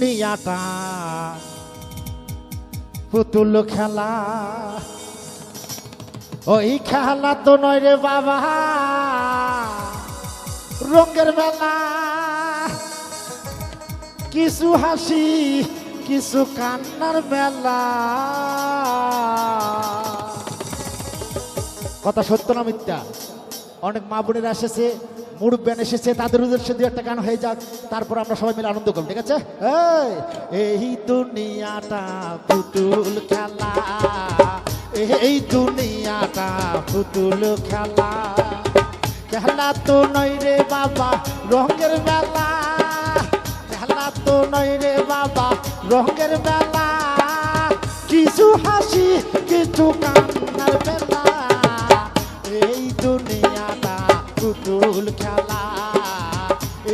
দুনিয়াটা। পুতুল খেলা। ওই খেলা তো নয় রে বাবা। রঙের মেলা কিছু হাসি, কিছু কান্নার মেলা কথা সত্য না মিথ্যা? অনেক মা বোনেরা এসেছে। মুরব্বান এসেছে তাদের উদ্দেশ্যে দু একটা গান হয়ে যাক। তারপর আমরা সবাই মিলে আনন্দ করব ঠিক আছে? এই, দুনিয়াটা পুতুল খেলা। এই দুনিয়াটা পুতুল খেলা। খেলা তো নয় রে বাবা রঙের মেলা। খেলা তো নয় রে বাবা রঙের মেলা। কিছু হাসি কিছু কান্নার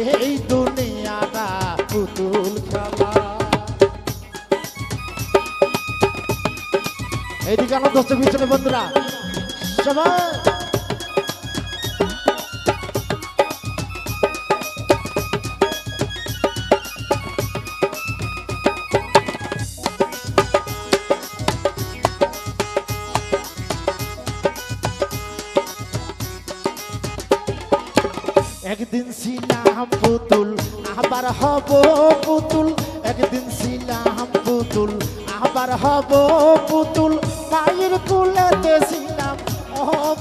এই দুনিয়াটা পুতুল খেলা। এইদিকে আনন্দ হচ্ছে পিছনে বন্ধুরা। সবাই। একদিন ছিলাম পুতুল, আবার হব পুতুল। একদিন ছিলাম পুতুল, আবার হব পুতুল। মায়ের কুলেতে ছিলাম, ও।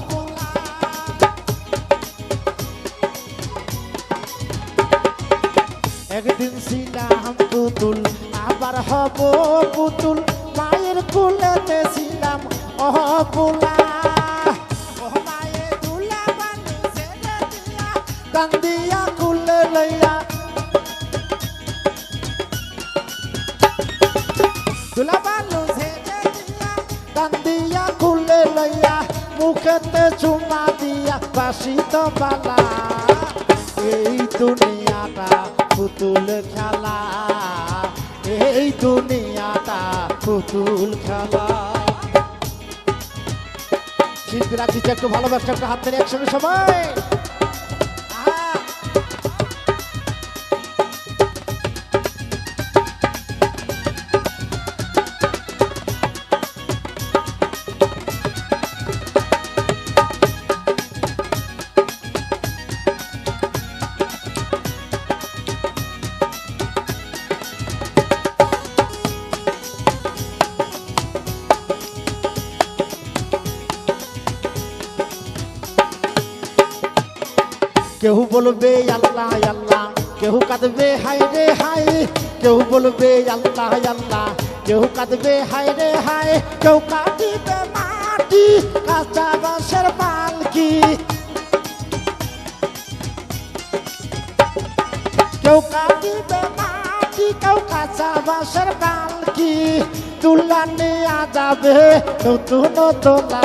একদিন ছিলাম পুতুল, আবার হব পুতুল। মায়ের কুলেতে ছিলাম, ও কান্দিয়া কুলে লইয়া দুলা বানু ছেড়ে দিয়া কান্দিয়া চুমা দিয়া বাসিত বালা এই দুনিয়াটা পুতুল খেলা এই দুনিয়াটা পুতুল খেলা শিল্পীরা কিছু একটু ভালোবাসা একটু হাত ধরে একসঙ্গে সবাই কেউ বলবে আল্লাহ আল্লাহ। কেউ কাঁদবে হাই রে হাই কেউ বলবে আল্লাহ আল্লাহ। কেউ কাঁদবে হাই রে হাই কেউ কাঁদিবে মাটি, কাঁচা বাঁশের পালকি। কেউ কাঁদিবে মাটি কেউ কাঁচা বাঁশের পালকি। তুলা নিয়ে যাবে নতুন তোলা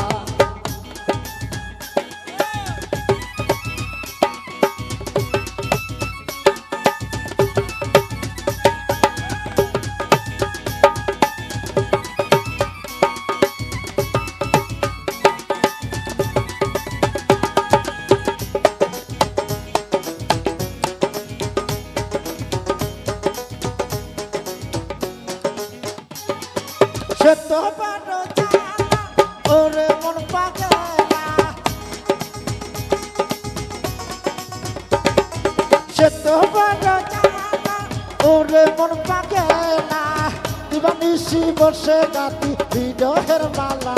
তো বড় ওরে মন পাগলা। সে তো বড় ওরে মন পাগলা। দিবানিসি বসে গাতি বিরহের মালা।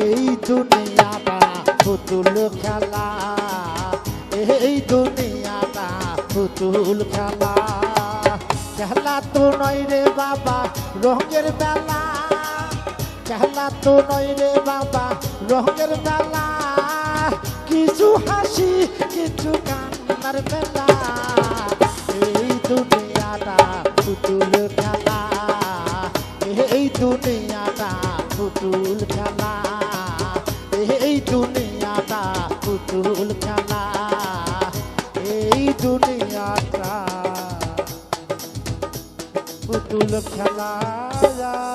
এই দুনিয়াটা পুতুল খেলা। এই দুনিয়াটা পুতুল খেলা। চেহালা তো নয় রে বাবা, রঙের বেলা। চেহালা তো নয় রে বাবা, রঙের বেলা। কিছু হাসি, কিছু কান্নার বেলা। এই দুনিয়াটা পুতুল খেলা। এই দুনিয়াটা পুতুল খেলা। এই দুনিয়াটা পুতুল খেলা। এই দুনিয়াটা ઉતુલ ખલાયા